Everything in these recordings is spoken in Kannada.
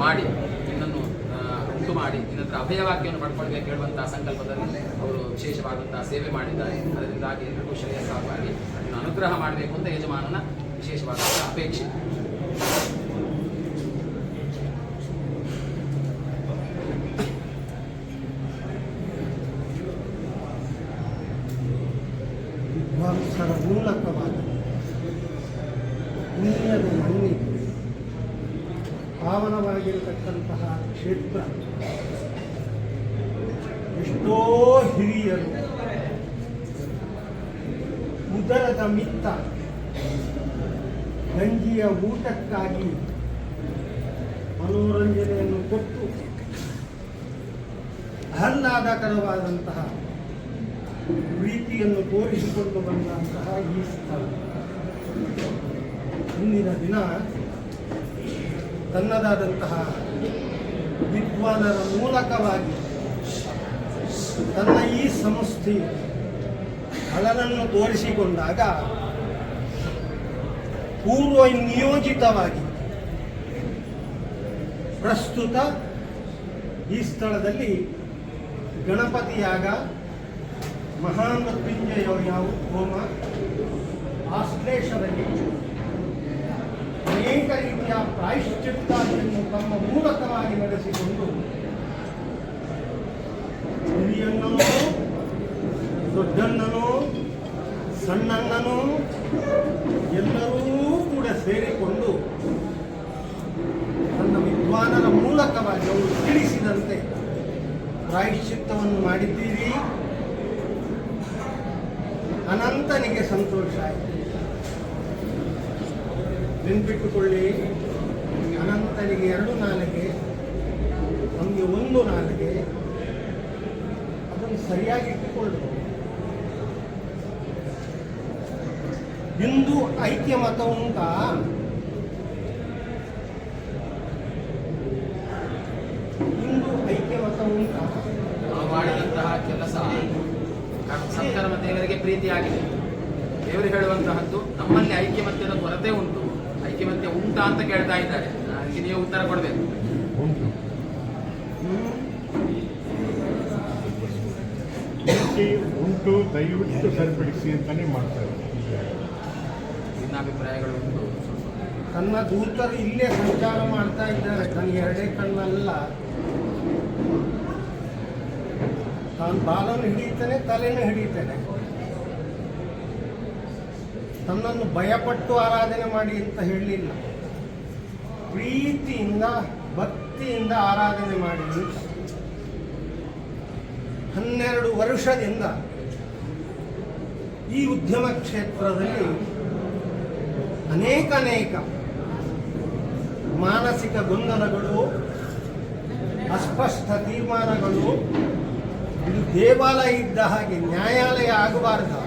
ಮಾಡಿ ನಿನ್ನನ್ನು ಉಂಟು ಮಾಡಿ ನಿನ್ನ ಹತ್ರ ಅಭಯವಾಕ್ಯವನ್ನು ಪಡ್ಕೊಳ್ಬೇಕು ಹೇಳುವಂತಹ ಸಂಕಲ್ಪದಲ್ಲಿ ಅವರು ವಿಶೇಷವಾದಂತಹ ಸೇವೆ ಮಾಡಿದ್ದಾರೆ. ಅದರಿಂದಾಗಿ ಎಲ್ಲರಿಗೂ ಶ್ರೇಯಸ್ಸಾಗಿ ಅದನ್ನು ಅನುಗ್ರಹ ಮಾಡಬೇಕು ಅಂತ ಯಜಮಾನನ ವಿಶೇಷವಾದಂತಹ ಅಪೇಕ್ಷೆ. ಕ್ಷೇತ್ರ. ಎಷ್ಟೋ ಹಿರಿಯರು ಉದರದ ಮಿತ್ತ ಗಂಜಿಯ ಊಟಕ್ಕಾಗಿ ಮನೋರಂಜನೆಯನ್ನು ಕೊಟ್ಟು ಆಹ್ಲಾದಕರವಾದಂತಹ ಪ್ರೀತಿಯನ್ನು ತೋರಿಸಿಕೊಂಡು ಬಂದಂತಹ ಈ ಸ್ಥಳ. ಮುಂದಿನ ದಿನ ತನ್ನದಾದಂತಹ ವಿದ್ವಾನರ ಮೂಲಕವಾಗಿ ತನ್ನ ಈ ಸಂಸ್ಥೆ ಹಳನನ್ನು ತೋರಿಸಿಕೊಂಡಾಗ ಪೂರ್ವ ನಿಯೋಜಿತವಾಗಿ ಪ್ರಸ್ತುತ ಈ ಸ್ಥಳದಲ್ಲಿ ಗಣಪತಿಯಾಗ ಮಹಾಮೃತ್ಯುಂಜಯ ಯಾವ ಹೋಮ? ಆಶ್ಲೇಷದಲ್ಲಿ ಅನೇಕ ರೀತಿಯ ಪ್ರಾಯಶ್ಚಿತ್ತಾದಿಯನ್ನು ತಮ್ಮ ಮೂಲಕವಾಗಿ ನಡೆಸಿಕೊಂಡು ಹಿರಿಯಣ್ಣನೋ ದೊಡ್ಡಣ್ಣನೋ, ಸಣ್ಣಣ್ಣನೋ ಎಲ್ಲರೂ ಕೂಡ ಸೇರಿಕೊಂಡು ತನ್ನ ವಿದ್ವಾನರ ಮೂಲಕವಾಗಿ ಅವರು ತಿಳಿಸಿದಂತೆ ಪ್ರಾಯಶ್ಚಿತ್ತವನ್ನು ಮಾಡಿದ್ದೀರಿ. ಅನಂತನಿಗೆ ಸಂತೋಷ ಆಯಿತು. ನೆನ್ಪಿಟ್ಟುಕೊಳ್ಳಿ. ಅನಂತನಿಗೆ ಎರಡು ನಾಲಿಗೆ ನಮಗೆ ಒಂದು ನಾಲಿಗೆ. ಅದನ್ನು ಸರಿಯಾಗಿ ಇಟ್ಟುಕೊಳ್ಳು. ಹಿಂದೂ ಐಕ್ಯ ಮತ ಉಂಟಾ? ಹಿಂದೂ ಐಕ್ಯ ಮತ ಉಂಟಾ? ಮಾಡಿದಂತಹ ಕೆಲಸ ಸಂಕರ್ಮ ದೇವರಿಗೆ ಪ್ರೀತಿಯಾಗಿದೆ. ದೇವರು ಹೇಳುವಂತಹದ್ದು, ನಮ್ಮಲ್ಲಿ ಐಕ್ಯಮತ್ಯದ ಕೊರತೆ ಉಂಟು. ಐಕ್ಯಮತ್ಯ ಉಂಟಾ ಅಂತ ಕೇಳ್ತಾ ಇದ್ದಾರೆ. ಅದಕ್ಕೆ ನೀವು ಉತ್ತರ ಕೊಡಬೇಕು. ಉಂಟು. ಉಂಟು ದಯವಿಟ್ಟು ಸರಿಪಡಿಸಿ ಅಂತಾನೆ ಮಾಡ್ತಾರೆ. ಭಿನ್ನಾಭಿಪ್ರಾಯಗಳು ಉಂಟು. ತನ್ನ ದೂತರು ಇಲ್ಲೇ ಸಂಚಾರ ಮಾಡ್ತಾ ಇದ್ದಾರೆ. ತನ್ನ ಎರಡೇ ಕಣ್ಣಲ್ಲ. ತಾನು ಬಾಲನ್ನು ಹಿಡಿಯುತ್ತೇನೆ ತಲೆಯನ್ನು ಹಿಡಿತಾನೆ ತನ್ನನ್ನು ಭಯಪಟ್ಟು ಆರಾಧನೆ ಮಾಡಿ ಅಂತ ಹೇಳಲಿಲ್ಲ ಪ್ರೀತಿಯಿಂದ, ಭಕ್ತಿಯಿಂದ ಆರಾಧನೆ ಮಾಡಿ. ಹನ್ನೆರಡು ವರ್ಷದಿಂದ ಈ ಉದ್ಯಮ ಕ್ಷೇತ್ರದಲ್ಲಿ ಅನೇಕ ಅನೇಕ ಮಾನಸಿಕ ಗೊಂದಲಗಳು, ಅಸ್ಪಷ್ಟ ತೀರ್ಮಾನಗಳು, ಇದು ದೇವಾಲಯ ಇದ್ದ ಹಾಗೆ ನ್ಯಾಯಾಲಯ ಆಗಬಾರದು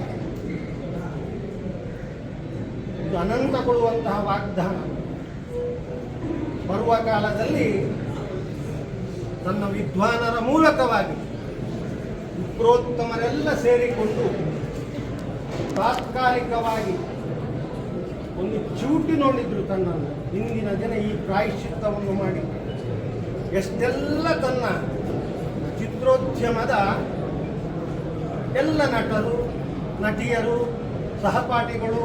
ಇದು ಅನಂತ ಕೊಡುವಂತಹ ವಾಗ್ದಾನ. ಬರುವ ಕಾಲದಲ್ಲಿ ತನ್ನ ವಿದ್ವಾನರ ಮೂಲಕವಾಗಿ ವಿಪ್ರೋತ್ತಮರೆಲ್ಲ ಸೇರಿಕೊಂಡು ತಾತ್ಕಾಲಿಕವಾಗಿ ಒಂದು ಚೂಟಿ ನೋಡಿದ್ರು ತನ್ನನ್ನು. ಇಂದಿನ ಜನ ಈ ಪ್ರಾಯಶ್ಚಿತ್ತವನ್ನು ಮಾಡಿ. ಎಷ್ಟೆಲ್ಲ ತನ್ನ ಚಿತ್ರೋದ್ಯಮದ ಎಲ್ಲ ನಟರು, ನಟಿಯರು, ಸಹಪಾಠಿಗಳು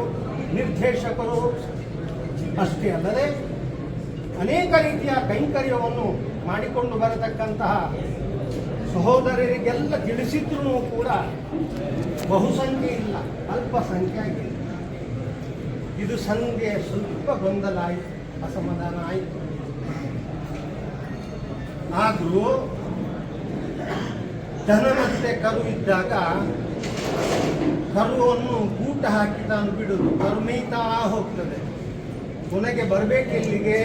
ನಿರ್ದೇಶಕರು ಅಷ್ಟೇ ಅಲ್ಲದೆ ಅನೇಕ ರೀತಿಯ ಕೈಂಕರ್ಯವನ್ನು ಮಾಡಿಕೊಂಡು ಬರತಕ್ಕಂತಹ ಸಹೋದರರಿಗೆಲ್ಲ ತಿಳಿಸಿದ್ರೂ ಕೂಡ ಬಹುಸಂಖ್ಯೆ ಇಲ್ಲ ಅಲ್ಪ ಸಂಖ್ಯೆ ಆಗಿದೆ. ಇದು ಸಂಖ್ಯೆ ಸ್ವಲ್ಪ ಗೊಂದಲ ಆಯಿತು, ಅಸಮಾಧಾನ ಆಯಿತು. ಆದರೂ ದನ ಮತ್ತೆ ಕರು ಇದ್ದಾಗ ಕರುವನ್ನು ಊಟ ಹಾಕಿ ತಾನು ಬಿಡುದು ಕರು ಹೋಗ್ತದೆ. ಕೊನೆಗೆ ಬರಬೇಕು ಇಲ್ಲಿಗೆ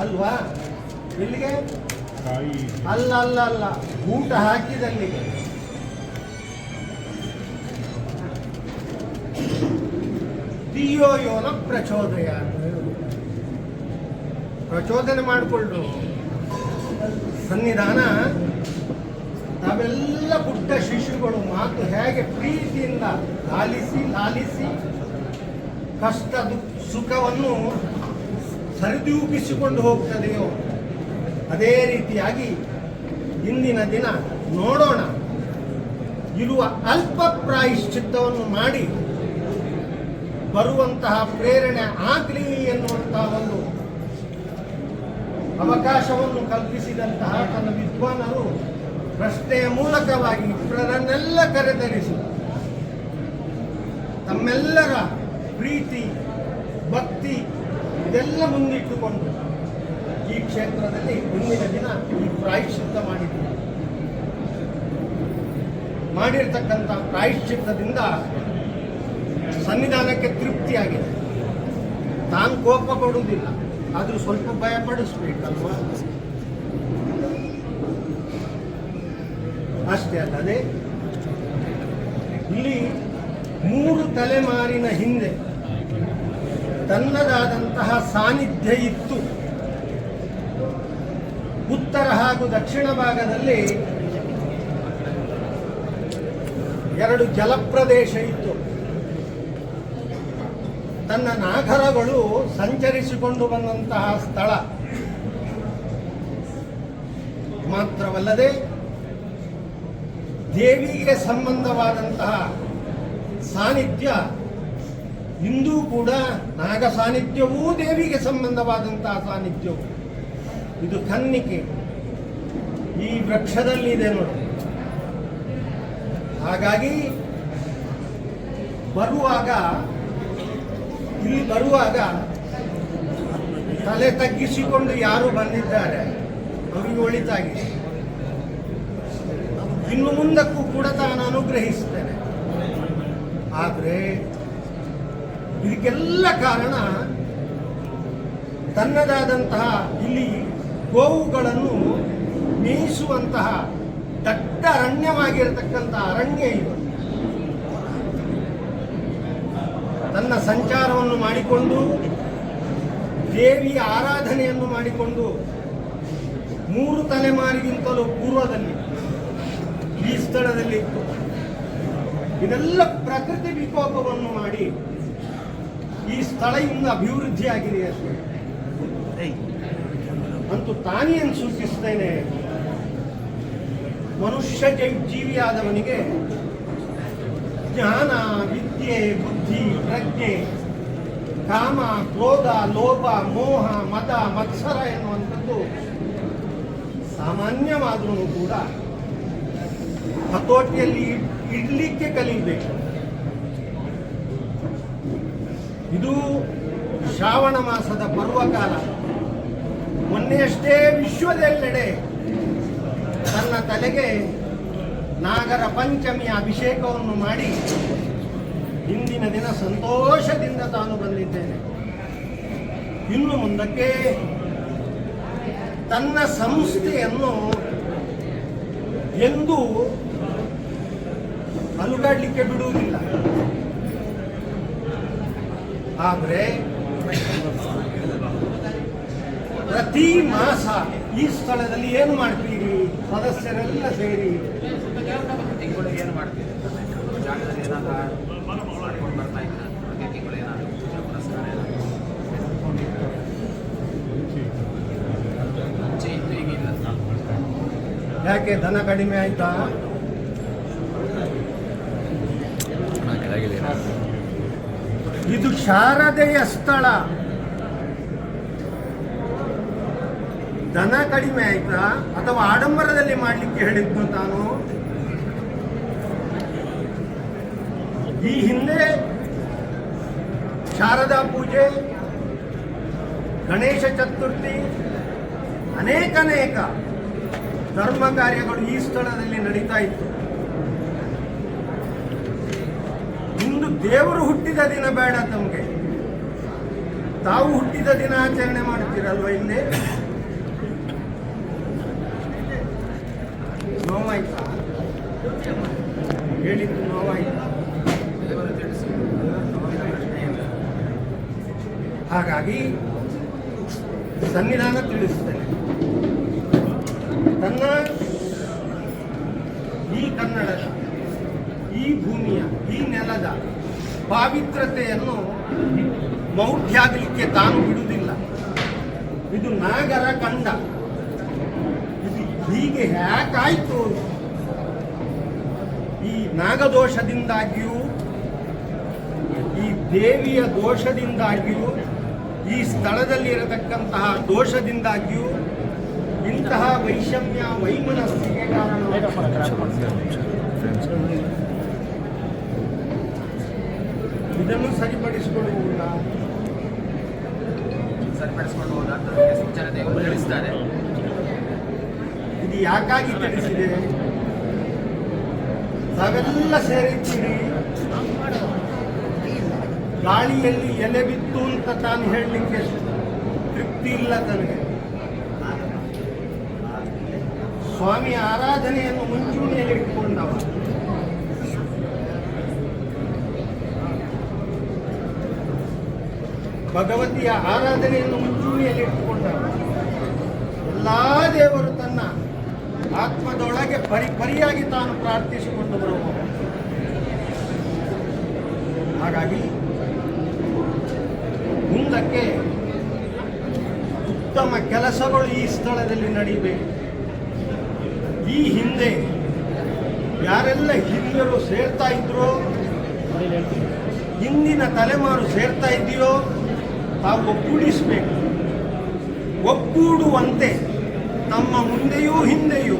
ಅಲ್ವಾ? ಇಲ್ಲಿಗೆ ಅಲ್ಲ ಅಲ್ಲ ಅಲ್ಲ. ಊಟ ಹಾಕಿದಲ್ಲಿಗೆ. ದಿಯೋ ಯೋನ ಪ್ರಚೋದಯ. ಪ್ರಚೋದನೆ ಮಾಡಿಕೊಳ್ಳು ಸನ್ನಿಧಾನ? ನಾವೆಲ್ಲ ಪುಟ್ಟ ಶಿಶುಗಳು ಮಾತು ಹೇಗೆ ಪ್ರೀತಿಯಿಂದ ಲಾಲಿಸಿ ಲಾಲಿಸಿ ಕಷ್ಟ ಸುಖವನ್ನು ಸರಿದೂಪಿಸಿಕೊಂಡು ಹೋಗ್ತದೆಯೋ? ಅದೇ ರೀತಿಯಾಗಿ ಇಂದಿನ ದಿನ ನೋಡೋಣ. ಇರುವ ಅಲ್ಪ ಪ್ರಾಯಶ್ಚಿತ್ತವನ್ನು ಮಾಡಿ ಬರುವಂತಹ ಪ್ರೇರಣೆ ಆಗಲಿ ಎನ್ನುವಂತಹ ಒಂದು ಅವಕಾಶವನ್ನು ಕಲ್ಪಿಸಿದಂತಹ ತನ್ನ ವಿದ್ವಾನರು ಪ್ರಶ್ನೆಯ ಮೂಲಕವಾಗಿ ಇಬ್ಬರನ್ನೆಲ್ಲ ಕರೆತರಿಸಿ ತಮ್ಮೆಲ್ಲರ ಪ್ರೀತಿ, ಭಕ್ತಿ ಇದೆಲ್ಲ ಮುಂದಿಟ್ಟುಕೊಂಡು ಈ ಕ್ಷೇತ್ರದಲ್ಲಿ ಮುಂದಿನ ದಿನ ಈ ಪ್ರಾಯಶ್ಚಿತ್ತ ಮಾಡಿದ್ದರು ಮಾಡಿರ್ತಕ್ಕಂಥ ಪ್ರಾಯಶ್ಚಿತ್ತದಿಂದ ಸನ್ನಿಧಾನಕ್ಕೆ ತೃಪ್ತಿಯಾಗಿದೆ. ತಾನು ಕೋಪ ಕೊಡುವುದಿಲ್ಲ, ಆದರೂ ಸ್ವಲ್ಪ ಭಯ ಪಡಿಸ್ಬೇಕಲ್ವಾ? ಅಷ್ಟೇ ಅಲ್ಲದೆ, ಇಲ್ಲಿ ಮೂರು ತಲೆಮಾರಿನ ಹಿಂದೆ ತನ್ನದಾದಂತಹ ಸಾನ್ನಿಧ್ಯ ಇತ್ತು. ಉತ್ತರ ಹಾಗೂ ದಕ್ಷಿಣ ಭಾಗದಲ್ಲಿ ಎರಡು ಜಲಪ್ರದೇಶ ಇತ್ತು. ತನ್ನ ನಾಗರಗಳು ಸಂಚರಿಸಿಕೊಂಡು ಬಂದಂತಹ ಸ್ಥಳ. ಮಾತ್ರವಲ್ಲದೆ ದೇವಿಗೆ ಸಂಬಂಧವಾದಂತಹ ಸಾನ್ನಿಧ್ಯ, ಇಂದೂ ಕೂಡ ನಾಗ ಸಾನ್ನಿಧ್ಯವೂ ದೇವಿಗೆ ಸಂಬಂಧವಾದಂತಹ ಸಾನ್ನಿಧ್ಯವು. ಇದು ಕನ್ನಿಕೆ. ಈ ವೃಕ್ಷದಲ್ಲಿದೆ ನೋಡಿ. ಹಾಗಾಗಿ ಬರುವಾಗ, ಇಲ್ಲಿ ಬರುವಾಗ ತಲೆ ತಗ್ಗಿಸಿಕೊಂಡು ಯಾರು ಬಂದಿದ್ದಾರೆ? ಅವರಿಗೆ ಒಳಿತಾಗಿದೆ ಇನ್ನು ಮುಂದಕ್ಕೂ ಕೂಡ ತಾನು ಅನುಗ್ರಹಿಸ್ತೇನೆ ಆದರೆ ಇದಕ್ಕೆಲ್ಲ ಕಾರಣ ತನ್ನದಾದಂತಹ ಇಲ್ಲಿ ಗೋವುಗಳನ್ನು ಮೇಯಿಸುವಂತಹ ದಟ್ಟ ಅರಣ್ಯವಾಗಿರತಕ್ಕಂತಹ ಅರಣ್ಯ ಇದು. ತನ್ನ ಸಂಚಾರವನ್ನು ಮಾಡಿಕೊಂಡು, ದೇವಿಯ ಆರಾಧನೆಯನ್ನು ಮಾಡಿಕೊಂಡು, ಮೂರು ತಲೆಮಾರಿಗಿಂತಲೂ ಪೂರ್ವದಲ್ಲಿ ಈ ಸ್ಥಳದಲ್ಲಿ ಇದೆಲ್ಲ ಪ್ರಕೃತಿ ವಿಕೋಪವನ್ನು ಮಾಡಿ ಈ ಸ್ಥಳ ಇನ್ನು ಅಭಿವೃದ್ಧಿಯಾಗಿದೆ ಅಷ್ಟೇ ಅಂತೂ ತಾನೇ ಸೂಚಿಸ್ತೇನೆ. ಮನುಷ್ಯ ಜೀವಿಯಾದವನಿಗೆ ಜ್ಞಾನ ವಿದ್ಯೆ ಬುದ್ಧಿ ಪ್ರಜ್ಞೆ ಕಾಮ ಕ್ರೋಧ ಲೋಭ ಮೋಹ ಮತ ಮತ್ಸರ ಎನ್ನುವಂಥದ್ದು ಸಾಮಾನ್ಯವಾದರೂ ಕೂಡ ಹತೋಟಿಯಲ್ಲಿ ಇಡ್ಲಿಕ್ಕೆ ಕಲಿಯಬೇಕು ಇದು ಶ್ರಾವಣ ಮಾಸದ ಪರ್ವಕಾಲ ಮೊನ್ನೆಯಷ್ಟೇ ವಿಶ್ವದೆಲ್ಲೆಡೆ ತನ್ನ ತಲೆಗೆ ನಾಗರ ಪಂಚಮಿಯ ಅಭಿಷೇಕವನ್ನು ಮಾಡಿ ಇಂದಿನ ದಿನ ಸಂತೋಷದಿಂದ ತಾನು ಬಂದಿದ್ದೇನೆ. ಇನ್ನು ಮುಂದಕ್ಕೆ ತನ್ನ ಸಂಸ್ಥೆಯನ್ನು ಎಂದೂ ಅಲುಗಾಡ್ಲಿಕ್ಕೆ ಬಿಡುವುದಿಲ್ಲ. ಆದರೆ ಪ್ರತಿ ಮಾಸ ಈ ಸ್ಥಳದಲ್ಲಿ ಏನು ಮಾಡ್ತೀರಿ? ಸದಸ್ಯರೆಲ್ಲ ಸೇರಿ. ಏನು ಮಾಡ್ತೀರಿ ಜಾಗದಲ್ಲಿ ಏನಾದ್ರು ಮಾಡ್ಕೊಂಡು ಬರ್ತಾ ಇದ್ದೀರಾ ಪ್ರತಿ ತಿಂಗಳು ಏನಾದ್ರು ಪೂಜೆ ಪುರಸ್ಕಾರ ಏನಾದ್ರು ಮುಂಚೆ ಇತ್ತು ಈಗಿಲ್ಲ ಯಾಕೆ ದನ ಕಡಿಮೆ ಆಯ್ತಾ? ಇದು ಶಾರದೆಯ ಸ್ಥಳ. ದನ ಕಡಿಮೆ ಆಯ್ತಾ? ಅಥವಾ ಆಡಂಬರದಲ್ಲಿ ಮಾಡಲಿಕ್ಕೆ ಹೇಳಿದ್ದು ತಾನು ಈ ಹಿಂದೆ ಶಾರದಾ ಪೂಜೆ ಗಣೇಶ ಚತುರ್ಥಿ ಅನೇಕ ಅನೇಕ ಧರ್ಮ ಕಾರ್ಯಗಳು ಈ ಸ್ಥಳದಲ್ಲಿ ನಡೀತಾ ಇತ್ತು. ಇಂದು ದೇವರು ಹುಟ್ಟಿದ ದಿನ ಬೇಡ ತಮಗೆ. ತಾವು ಹುಟ್ಟಿದ ದಿನ ಆಚರಣೆ ಮಾಡುತ್ತೀರಲ್ವ ಇಲ್ಲಿ? ಹೇಳಿದ್ದು ನೋವಾಯ್ತಾ? ಹಾಗಾಗಿ ಸನ್ನಿಧಾನ ತಿಳಿಸ್ತೇನೆ ತನ್ನ ಈ ಕನ್ನಡದ ಈ ಭೂಮಿಯ ಈ ನೆಲದ ಪಾವಿತ್ರತೆಯನ್ನು ಮೌಢ್ಯಾಗಲಿಕ್ಕೆ ತಾನು ಬಿಡುವುದಿಲ್ಲ. ಇದು ನಾಗರ ಕಂಡ. ಇದು ಹೀಗೆ ಹ್ಯಾಕಾಯ್ತು. ಈ ನಾಗದೋಷದಿಂದಾಗಿಯೂ, ಈ ದೇವಿಯ ದೋಷದಿಂದಾಗಿಯೂ, ಈ ಸ್ಥಳದಲ್ಲಿ ಇರತಕ್ಕಂತಹ ದೋಷದಿಂದಾಗಿಯೂ ಇಂತಹ ವೈಷಮ್ಯ, ವೈಮನಸ್ಸಿಗೆ ಕಾರಣ ಇದನ್ನು ಸರಿಪಡಿಸಿಕೊಳ್ಳುವುದಿಲ್ಲ. ಸರಿಪಡಿಸಿಕೊಂಡು ಅಂತ ಸೂಚನೆ ತಿಳಿಸ್ತಾರೆ. ಇದು ಯಾಕಾಗಿ ತಿಳಿಸಿದೆ? ತಾವೆಲ್ಲ ಸೇರಿದ್ದೀರಿ ಗಾಳಿಯಲ್ಲಿ ಎಲೆ ಬಿತ್ತು ಅಂತ ತಾನು ಹೇಳಲಿಕ್ಕೆ ತೃಪ್ತಿ ಇಲ್ಲ ತನಗೆ. ಸ್ವಾಮಿ ಆರಾಧನೆಯನ್ನು ಮುಂಚೂಣಿಯಲ್ಲಿ ಭಗವತಿಯ ಆರಾಧನೆಯನ್ನು ಮುಂಚೂಣಿಯಲ್ಲಿ ಇಟ್ಟುಕೊಂಡ ಎಲ್ಲ ದೇವರು ತನ್ನ ಆತ್ಮದೊಳಗೆ ಪರಿ, ಪರಿಯಾಗಿ ತಾನು ಪ್ರಾರ್ಥಿಸಿಕೊಂಡು ಬರುವ ಹಾಗಾಗಿ ಮುಂದಕ್ಕೆ ಉತ್ತಮ ಕೆಲಸಗಳು ಈ ಸ್ಥಳದಲ್ಲಿ ನಡೆಯಬೇಕು ಈ ಹಿಂದೆ ಯಾರೆಲ್ಲ ಹಿರಿಯರು ಸೇರ್ತಾ ಇದ್ರೋ, ಹಿಂದಿನ ತಲೆಮಾರು ಸೇರ್ತಾ ಇದೆಯೋ ತಾವು ಒಗ್ಗೂಡಿಸಬೇಕು ಒಗ್ಗೂಡುವಂತೆ ತಮ್ಮ ಮುಂದೆಯೂ ಹಿಂದೆಯೂ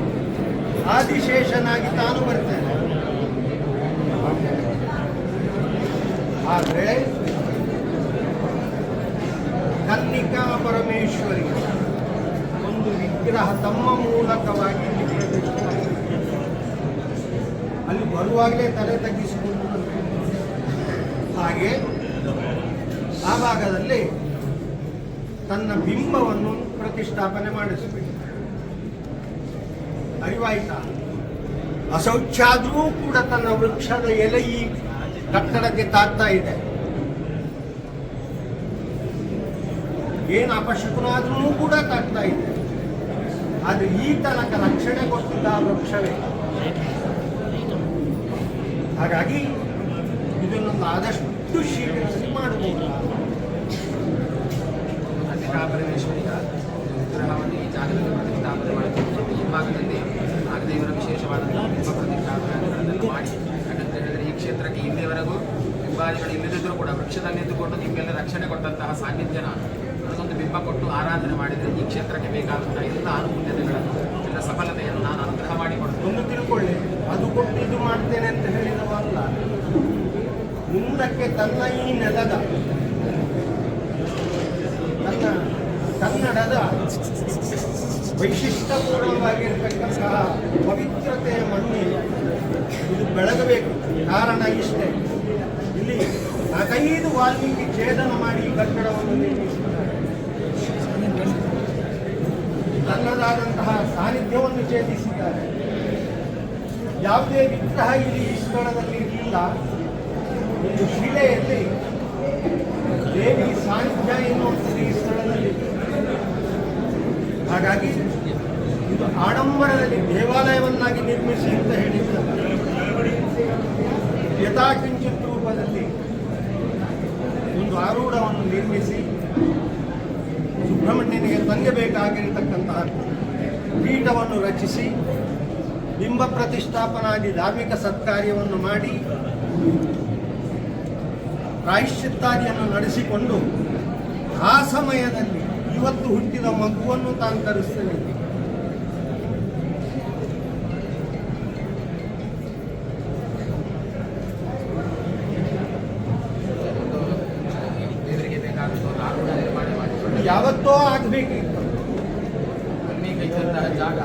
ಆದಿಶೇಷನಾಗಿ ತಾನು ಬರ್ತೇನೆ ಆದರೆ ಕನ್ನಿಕಾ ಪರಮೇಶ್ವರಿ ಒಂದು ವಿಗ್ರಹ ತಮ್ಮ ಮೂಲಕವಾಗಿ ಅಲ್ಲಿ ಬರುವಾಗಲೇ ತಲೆ ತಗ್ಗಿಸಿಕೊಂಡು. ಹಾಗೆ ಆ ಭಾಗದಲ್ಲಿ ತನ್ನ ಬಿಂಬವನ್ನು ಪ್ರತಿಷ್ಠಾಪನೆ ಮಾಡಿಸಬೇಕು. ಅರಿವಾಯ್ತಾ? ಅಸೌಖ್ಯಾದ್ರೂ ಕೂಡ ತನ್ನ ವೃಕ್ಷದ ಎಲೆ ಈ ಕಟ್ಟಡಕ್ಕೆ ತಾಗ್ತಾ ಇದೆ. ಏನು ಅಪಶಕುನಾದ್ರೂ ಕೂಡ ತಾಗ್ತಾ ಇದೆ. ಆದರೆ ಈ ತನಕ ರಕ್ಷಣೆ ಕೊಟ್ಟಿದ್ದ ಆ ವೃಕ್ಷವೇ. ಹಾಗಾಗಿ ಇದನ್ನೊಂದು ಆದಷ್ಟು ಶೀಘ್ರದಲ್ಲಿ ಮಾಡಬಹುದು ಅಂಬಿಕಾ ಪರಮೇಶ್ವರಿಯ ವಿಗ್ರಹವನ್ನು ಈ ಜಾಗದಲ್ಲಿ ಪ್ರತಿಷ್ಠಾಪನೆ ಮಾಡಬೇಕು ಈ ಭಾಗದಲ್ಲಿ ನಾಗದೇವರ ವಿಶೇಷವಾದಂತಹ ಬಿಂಬ ಪ್ರತಿಷ್ಠಾಪನೆಗಳನ್ನೆಲ್ಲ ಮಾಡಿ ಯಾಕಂತ ಈ ಕ್ಷೇತ್ರಕ್ಕೆ ಇಲ್ಲಿಯವರೆಗೂ ಬಿಂಬಾದಿಗಳು ಇಲ್ಲದಿದ್ದರೂ ಕೂಡ ವೃಕ್ಷದಲ್ಲಿ ನಿಂತುಕೊಂಡು ನಿಮಗೆಲ್ಲ ರಕ್ಷಣೆ ಕೊಟ್ಟಂತಹ ಸಾನ್ನಿಧ್ಯ ನಾನು ಅದಕ್ಕೊಂದು ಬಿಂಬ ಕೊಟ್ಟು ಆರಾಧನೆ ಮಾಡಿದರೆ ಈ ಕ್ಷೇತ್ರಕ್ಕೆ ಬೇಕಾದಂತಹ ಎಲ್ಲ ಅನುಕೂಲತೆಗಳನ್ನು ಎಲ್ಲ ಸಫಲತೆಯನ್ನು ನಾನು ಅನುಗ್ರಹ ಮಾಡಿಕೊಡ್ತೇನೆ ತಿಳ್ಕೊಳ್ಳಿ ಅದು ಕೊಟ್ಟು ಇದು ಮಾಡ್ತೇನೆ ಅಂತ ಹೇಳಿದವಲ್ಲ ಮುಂದಕ್ಕೆ ತನ್ನ ಈ ನೆಲದ ತನ್ನ ಕನ್ನಡದ ವೈಶಿಷ್ಟ್ಯಪೂರ್ಣವಾಗಿರ್ತಕ್ಕಂತಹ ಪವಿತ್ರತೆಯ ಮಣ್ಣು ಇದು ಬೆಳಗಬೇಕು. ಕಾರಣ ಇಷ್ಟೇ. ಇಲ್ಲಿ ನಾಲ್ಕೈದು ವಾಲ್ಮೀಕಿ ಛೇದನ ಮಾಡಿ ಕಟ್ಟಡವನ್ನು ನಿರ್ಮಿಸಿದ್ದಾರೆ. ತನ್ನದಾದಂತಹ ಸಾನ್ನಿಧ್ಯವನ್ನು ಛೇದಿಸಿದ್ದಾರೆ. ಯಾವುದೇ ವಿಗ್ರಹ ಇಲ್ಲಿ ಈ ಸ್ಥಳದಲ್ಲಿ ಇಲ್ಲ. ಒಂದು ಶಿಲೆಯಲ್ಲಿ ದೇವಿ ಸಾನ್ನಿಧ್ಯ ಎನ್ನುವಂಥದ್ದು ಈ ಸ್ಥಳದಲ್ಲಿ. ಹಾಗಾಗಿ ಇದು ಆಡಂಬರದಲ್ಲಿ ದೇವಾಲಯವನ್ನಾಗಿ ನಿರ್ಮಿಸಿ ಅಂತ ಹೇಳಿದ್ದಾರೆ ಯಥಾಕಿಂಚಿತ್ ರೂಪದಲ್ಲಿ ಒಂದು ಆರೂಢವನ್ನು ನಿರ್ಮಿಸಿ ಸುಬ್ರಹ್ಮಣ್ಯನಿಗೆ ತಂಗಬೇಕಾಗಿರತಕ್ಕಂತಹ ಪೀಠವನ್ನು ರಚಿಸಿ ಬಿಂಬ ಪ್ರತಿಷ್ಠಾಪನಾಗಿ ಧಾರ್ಮಿಕ ಸತ್ಕಾರ್ಯವನ್ನು ಮಾಡಿ ಪ್ರಾಯಶ್ಚಿತ್ತಾದಿಯನ್ನು ನಡೆಸಿಕೊಂಡು ಆ ಸಮಯದಲ್ಲಿ ಇವತ್ತು ಹುಟ್ಟಿದ ಮಗುವನ್ನು ತಾನು ತರಿಸ್ತೇನೆ ಒಂದು ದೇವರಿಗೆ ಬೇಕಾದಂತಹ ಒಂದು ಆರೂಢ ನಿರ್ಮಾಣ ಮಾಡಿಕೊಂಡು ಯಾವತ್ತೋ ಆಗಬೇಕಿತ್ತು ವಾಲ್ಮೀಕಿ ಇದ್ದಂತಹ ಜಾಗ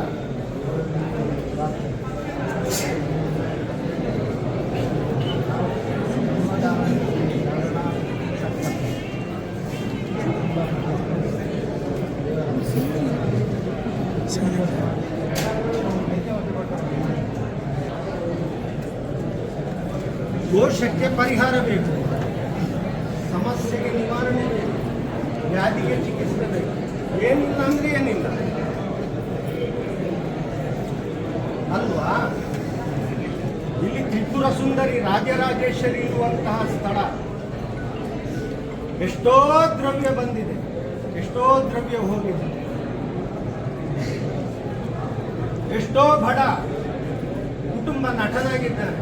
ದೋಷಕ್ಕೆ ಪರಿಹಾರ ಬೇಕು. ಸಮಸ್ಯೆಗೆ ನಿವಾರಣೆ ಬೇಕು. ವ್ಯಾಧಿಗೆ ಚಿಕಿತ್ಸೆ ಬೇಕು. ಏನಿಲ್ಲ ಅಂದ್ರೆ ಏನಿಲ್ಲ ಅಲ್ವಾ ಇಲ್ಲಿ ತ್ರಿಪುರ ಸುಂದರಿ ರಾಜರಾಜೇಶ್ವರಿ ಇರುವಂತಹ ಸ್ಥಳ. ಎಷ್ಟೋ ದ್ರವ್ಯ ಬಂದಿದೆ, ಎಷ್ಟೋ ದ್ರವ್ಯ ಹೋಗಿದೆ. ಎಷ್ಟೋ ಬಡ ಕುಟುಂಬ ನಟನಾಗಿದ್ದಾರೆ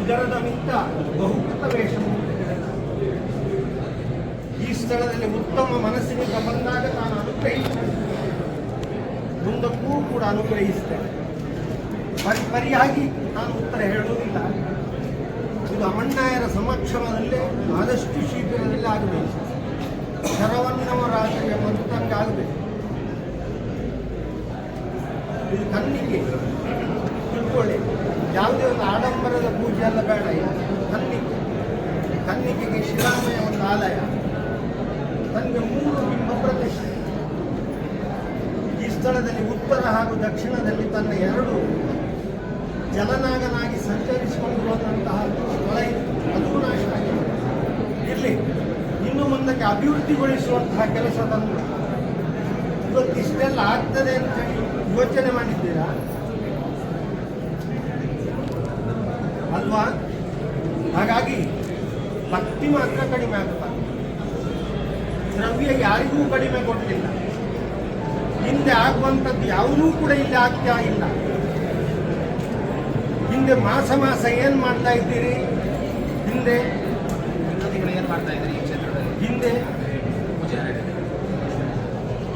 ಉದರದ ಮಿತ್ತ ಬಹುಕೃತ ವೇಷ ಈ ಸ್ಥಳದಲ್ಲಿ ಉತ್ತಮ ಮನಸ್ಸಿನಿಂದ ಬಂದಾಗ ನಾನು ಅನುಗ್ರಹಿಸ್ತೇನೆ ಮುಂದಕ್ಕೂ ಕೂಡ ಅನುಗ್ರಹಿಸ್ತೇನೆ ಪರಿ ಸರಿಯಾಗಿ ನಾನು ಉತ್ತರ ಹೇಳುವುದಿಲ್ಲ. ಇದು ಅಮಣ್ಣಾಯರ ಸಮಕ್ಷಮದಲ್ಲಿ ಆದಷ್ಟು ಶೀಘ್ರದಲ್ಲಿ ಆಗಬೇಕು. ಶರವನ್ನವರಾತ್ರಿಯ ಮತ್ತಂಗೆ ಆಗಬೇಕು. ಇದು ಕಣ್ಣಿಗೆ ತಿಳ್ಕೊಳ್ಳಿ. ಯಾವುದೇ ಒಂದು ಆಡಂಬರದ ಪೂಜೆ ಅಲ್ಲ ಬೇಡ ಕಣ್ಣಿಗೆ. ಕಣ್ಣಿಗೆಗೆ ಶಿಲಾಮಯ ಒಂದು ಆಲಯ. ತನಗೆ ಮೂರು ಬಿಂಬ ಪ್ರದೇಶ ಈ ಸ್ಥಳದಲ್ಲಿ ಉತ್ತರ ಹಾಗೂ ದಕ್ಷಿಣದಲ್ಲಿ ತನ್ನ ಎರಡು ಜಲನಾಗನಾಗಿ ಸಂಚರಿಸಿಕೊಂಡಿರುವಂತಹ ಸ್ಥಳ ಇದು ಅದು ನಾಶ ಆಗಿದೆ. ಇರಲಿ, ಇನ್ನು ಮುಂದಕ್ಕೆ ಅಭಿವೃದ್ಧಿಗೊಳಿಸುವಂತಹ ಕೆಲಸ ತಂದು ಇವತ್ತು ಇಷ್ಟೆಲ್ಲ ಆಗ್ತದೆ ಅಂತ ಹೇಳಿ ಯೋಚನೆ ಮಾಡಿದ್ದೀರಾ? ಅಲ್ವಾ? ಹಾಗಾಗಿ ಭಕ್ತಿ ಮಾತ್ರ ಕಡಿಮೆ ಆಗ್ತದೆ ದ್ರವ್ಯ ಯಾರಿಗೂ ಕಡಿಮೆ ಕೊಟ್ಟಿಲ್ಲ ಹಿಂದೆ ಆಗುವಂಥದ್ದು ಯಾವುದೂ ಕೂಡ ಇಲ್ಲಿ ಆಗ್ತಾ ಇಲ್ಲ. ಹಿಂದೆ ಮಾಸ ಮಾಸ ಏನ್ ಮಾಡ್ತಾ ಇದ್ದೀರಿ? ಹಿಂದೆ? ಏನ್ ಮಾಡ್ತಾ ಇದ್ರಿ ಈ ಕ್ಷೇತ್ರದಲ್ಲಿ ಹಿಂದೆ?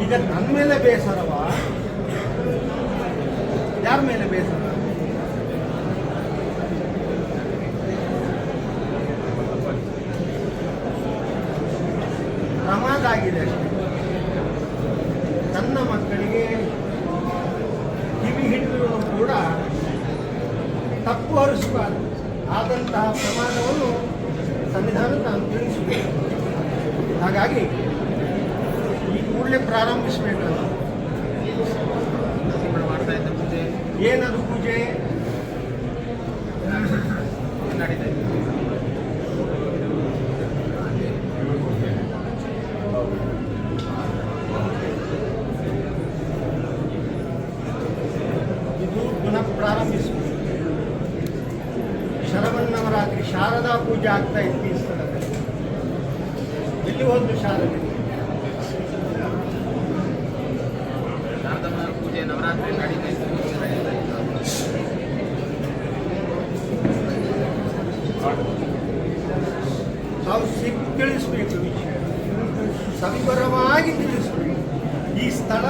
ಈಗ ನನ್ನ ಮೇಲೆ ಬೇಸರವ? ಯಾರ ಮೇಲೆ ಬೇಸರ? ಪ್ರಮಾದ ಆಗಿದೆ ಅಷ್ಟೇ ನನ್ನ ಮಕ್ಕಳಿಗೆ ಕಿವಿ ಹಿಡಿದ್ರು ಕೂಡ ತಪ್ಪು ಹರಿಸಬಾರದು ಆದಂತಹ ಪ್ರಮಾದವನ್ನು ಸಂವಿಧಾನ ತಾನು ತಿಳಿಸಬೇಕು ಹಾಗಾಗಿ ಈ ಕೂಡಲೇ ಪ್ರಾರಂಭಿಸಬೇಕಲ್ಲ ನೀವು ಮಾಡ್ತಾ ಇದ್ದ ಪೂಜೆ ಏನದು ಪೂಜೆ ನಡೀತಾ ಇದೆ ಇದು ಪುನಃ ಪ್ರಾರಂಭಿಸಬೇಕು ಶರವನ್ನವರಾತ್ರಿ ಶಾರದಾ ಪೂಜೆ ಆಗ್ತಾ ಇತ್ತು ಈ ಸ್ಥಳದಲ್ಲಿ. ಇಲ್ಲಿ ಒಂದು ಶಾರದೆ. ಶಾರದಮ್ಮನವರ ಪೂಜೆ ನವರಾತ್ರಿ ನಡೀತಾ ನಾವು ತಿಳಿಸ್ಬೇಕು ವಿಷಯ. ಸಂಭ್ರಮವಾಗಿ ತಿಳಿಸ್ಬೇಕು. ಈ ಸ್ಥಳ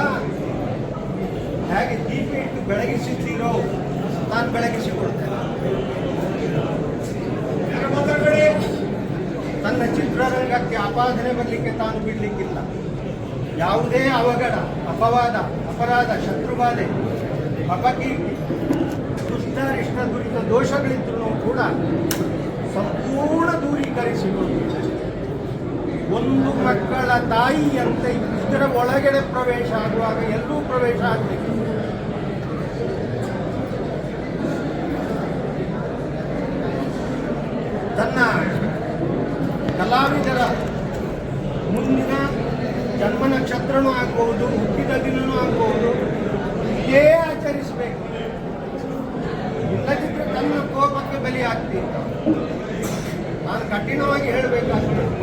ಹೇಗೆ ದೀಪ ಇಟ್ಟು ಬೆಳಗಿಸುತ್ತೀರೋ ನಾನು ಬೆಳಗಿಸಿಕೊಡ್ತೇನೆ ತನ್ನ ಆಪಾದನೆ ಬರಲಿಕ್ಕೆ ತಾನು ಬಿಡಲಿಕ್ಕಿಲ್ಲ. ಯಾವುದೇ ಅವಘಡ, ಅಪವಾದ, ಅಪರಾಧ, ಶತ್ರುಬಾಧೆ ಅಪಕೀರ್ತಿ ದುಷ್ಟ ಇಷ್ಟ ದುರಿತ ದೋಷಗಳಿದ್ರೂ ಕೂಡ ಸಂಪೂರ್ಣ ದೂರೀಕರಿಸಿಕೊಂಡು ಒಂದು ಮಕ್ಕಳ ತಾಯಿಯಂತೆ ಇದರ ಒಳಗಡೆ ಪ್ರವೇಶ ಆಗುವಾಗ ಎಲ್ಲೂ ಪ್ರವೇಶ ಆಗಬೇಕು ತನ್ನ ಕಲಾವಿದರ ಮುಂದಿನ ಜನ್ಮ ನಕ್ಷತ್ರನೂ ಆಗ್ಬಹುದು, ಹುಟ್ಟಿದ ದಿನನೂ ಆಗ್ಬಹುದು. ಇಲ್ಲೇ ಆಚರಿಸಬೇಕು. ಇಲ್ಲದಿದ್ದರೆ ತನ್ನ ಕೋಪಕ್ಕೆ ಬಲಿ ಆಗ್ತೀನಿ ನಾನು ಕಠಿಣವಾಗಿ ಹೇಳಬೇಕಾಗ್ತದೆ